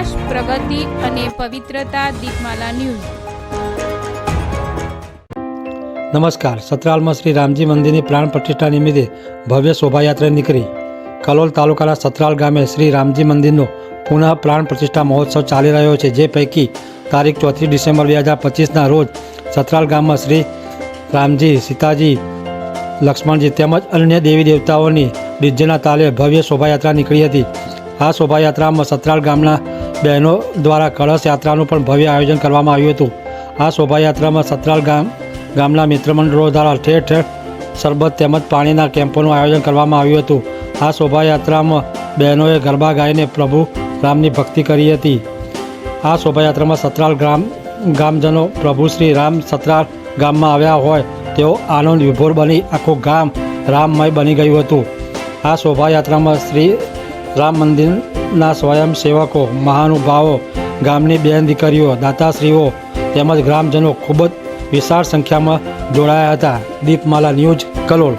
વિકાસ પ્રગતિ અને પવિત્રતા દીપમાલા ન્યૂઝ. નમસ્કાર. સતરાલમાં શ્રી રામજી મંદિરની પ્રાણ પ્રતિષ્ઠા નિમિત્તે ભવ્ય શોભાયાત્રા નીકળી. કલોલ તાલુકાના સતરાલ ગામે શ્રી રામજી મંદિરનો પુનઃ પ્રાણ પ્રતિષ્ઠા મહોત્સવ ચાલી રહ્યો છે, જે પૈકી તારીખ ચોથી ડિસેમ્બર બે હજાર પચીસના રોજ સતરાલ ગામમાં શ્રી રામજી, સીતાજી, લક્ષ્મણજી તેમજ અન્ય દેવી દેવતાઓની ડીજેના તાલે ભવ્ય શોભાયાત્રા નીકળી હતી. આ શોભાયાત્રામાં સતરાલ ગામના બહેનો દ્વારા કળશ યાત્રાનું પણ ભવ્ય આયોજન કરવામાં આવ્યું હતું. આ શોભાયાત્રામાં સતરાલ ગામ, ગામના મિત્રમંડળો દ્વારા ઠેર ઠેર શરબત તેમજ પાણીના કેમ્પોનું આયોજન કરવામાં આવ્યું હતું. આ શોભાયાત્રામાં બહેનોએ ગરબા ગાઈને પ્રભુ રામની ભક્તિ કરી હતી. આ શોભાયાત્રામાં સતરાલ ગ્રામ ગામજનો પ્રભુ શ્રી રામ સતરાલ ગામમાં આવ્યા હોય, તેઓ આનંદ વિભોર બની આખું ગામ રામમય બની ગયું હતું. આ શોભાયાત્રામાં શ્રી રામ મંદિરના સ્વયંસેવકો મહાનુભાવો, ગામની બેન દીકરીઓ, દાતાશ્રીઓ તેમજ ગ્રામજનો ખૂબ જ વિશાળ સંખ્યામાં જોડાયા હતા. દીપમાલા ન્યૂઝ કલોલ.